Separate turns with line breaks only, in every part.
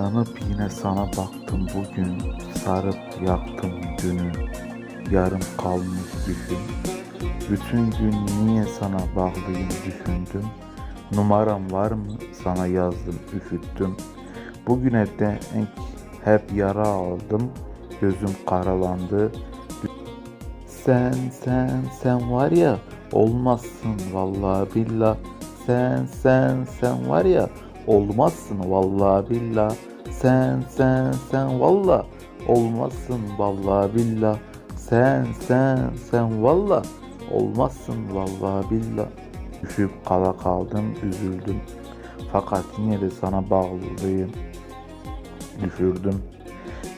Uyanıp yine sana baktım bugün Sarıp yaktım günü Yarım kalmış düşün Bütün gün niye sana bağlıyım düşündüm. Numaram var mı? Sana yazdım üşüttüm. Bugüne de hep yara aldım. Gözüm karalandı. Sen sen sen var ya Olmazsın vallahi billah. Sen sen sen var ya Olmazsın vallahi billah Sen sen sen. Valla Olmazsın vallahi billah. Sen sen sen. Valla Olmazsın vallahi billah. Düşüp kala kaldım üzüldüm. Fakat yine de sana bağlıyım Düşürdüm.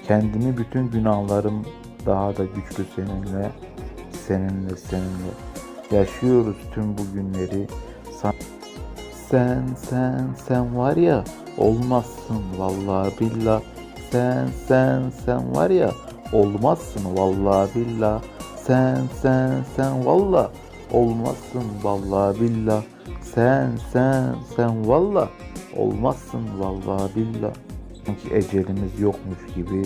Kendimi bütün günahlarım daha da güçlü seninle Seninle seninle. Yaşıyoruz tüm bu günleri sen sen sen var ya olmazsın vallahi billah. Sen sen sen var ya olmazsın vallahi billah. Sen sen sen valla olmazsın vallahi billah. Sen sen sen valla olmazsın vallahi billah. Sanki ecelimiz yokmuş gibi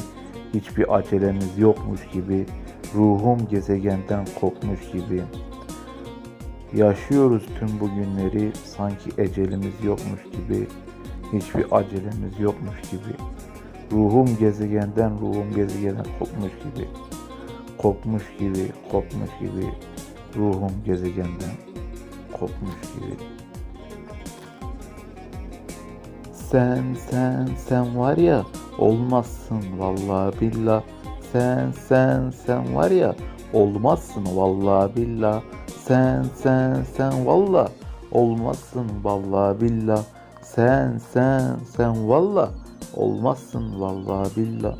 hiçbir acelemiz yokmuş gibi ruhum gezegenden kopmuş gibi Yaşıyoruz tüm bu günleri sanki ecelimiz yokmuş gibi, hiçbir acelemiz yokmuş gibi. Ruhum gezegenden, ruhum gezegenden kopmuş gibi. Kopmuş gibi, kopmuş gibi. Ruhum gezegenden kopmuş gibi. Sen, sen, sen var ya olmazsın vallahi billah. Sen, sen, sen var ya olmazsın vallahi billah. Sen sen sen valla olmazsın vallahi billah. Sen sen sen valla olmazsın vallahi billah.